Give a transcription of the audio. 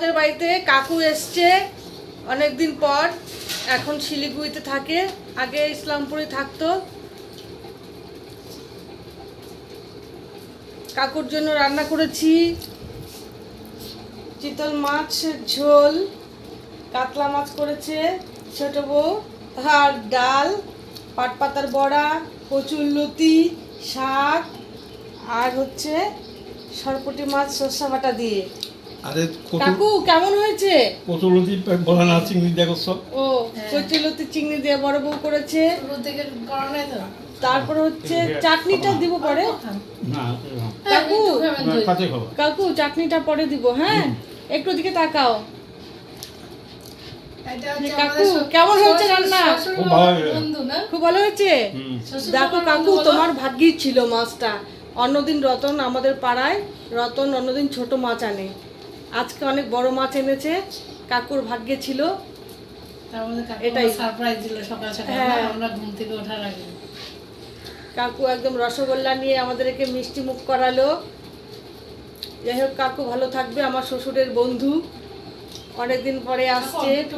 আমাদের বাড়িতে কাকু এসছে অনেক দিন পর, এখন শিলিগুড়িতে থাকে, আগে ইসলামপুরে থাকতো। কাকুর জন্য রান্না করেছি, চিতল মাছ, ঝোল, কাতলা মাছ করেছে, ছোট বউ, আর ডাল, পাট পাতার বড়া, কচুর লতি, শাক, আর হচ্ছে সরপটি মাছ, সর্ষা বাটা দিয়ে। আরে কাকু কেমন হয়েছে? কত বলা না চিংড়ি দেখো সব ও কচুরুতি চিংড়ি দিয়ে বড় বউ করেছে। তারপরে হচ্ছে চাটনিটা দিব পরে? কাকু কাকু চাটনিটা পরে দিব হ্যাঁ? একটু দিকে তাকাও। কাকু, কেমন হয়েছে রান্না? খুব ভালো হয়েছে। দেখো কাকু তোমার ভাগ্যই ছিল মাছটা। অন্যদিন রতন আমাদের পাড়ায় রতন অন্যদিন ছোট মাছ আনে। আজকে অনেক বড় মাছ এনেছে কাকুর ভাগ্যে ছিল কাকু এটাই। সারপ্রাইজ দিল সকাল সকাল হ্যাঁ। আমরা ঘুম থেকে ওঠার আগে কাকু একদম রসগোল্লা নিয়ে আমাদেরকে মিষ্টি মুখ করালো যাই হোক কাকু ভালো থাকবে আমার শ্বশুরের বন্ধু অনেকদিন পরে আসছে একটু।